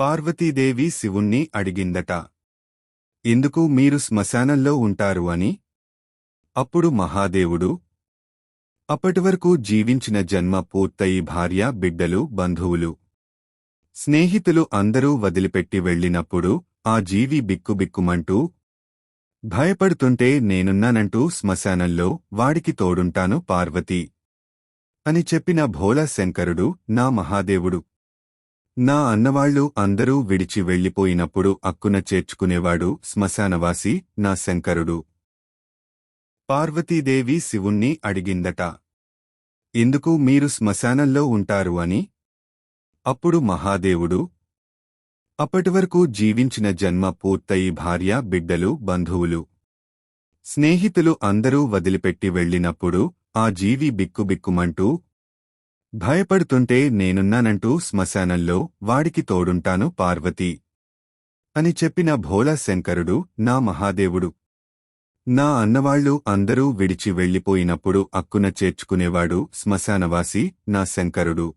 పార్వతీదేవి శివుణ్ణి అడిగిందట. ఎందుకు మీరు శ్మశానంలో ఉంటారు అని? అప్పుడు మహాదేవుడు అప్పటివరకు జీవించిన జన్మ పూర్తయి భార్య బిడ్డలు బంధువులు స్నేహితులు అందరూ వదిలిపెట్టి వెళ్ళినప్పుడు ఆ జీవి బిక్కుబిక్కుమంటూ భయపడుతుంటే నేనున్నానంటూ శ్మశానంలో వాడికి తోడుంటాను పార్వతీ అని చెప్పిన భోలా శంకరుడు నా మహాదేవుడు నా అన్నవాళ్ళు అందరూ విడిచి వెళ్ళిపోయినప్పుడు అక్కున చేర్చుకునేవాడు శ్మశానవాసి నా శంకరుడు. పార్వతీదేవి శివుణ్ణి అడిగిందట. ఎందుకు మీరు శ్మశానంలో ఉంటారు అని? అప్పుడు మహాదేవుడు అప్పటివరకు జీవించిన జన్మ పూర్తయి భార్య బిడ్డలు బంధువులు. స్నేహితులు అందరూ వదిలిపెట్టి వెళ్ళినప్పుడు ఆ జీవి బిక్కుబిక్కుమంటూ భయపడుతుంటే నేనున్నానంటూ శ్మశానంలో వాడికి తోడుంటాను పార్వతి. అని చెప్పిన భోలా శంకరుడు నా మహాదేవుడు. నా అన్నవాళ్ళు అందరూ విడిచి వెళ్ళిపోయినప్పుడు అక్కున చేర్చుకునేవాడు శ్మశానవాసి నా శంకరుడు.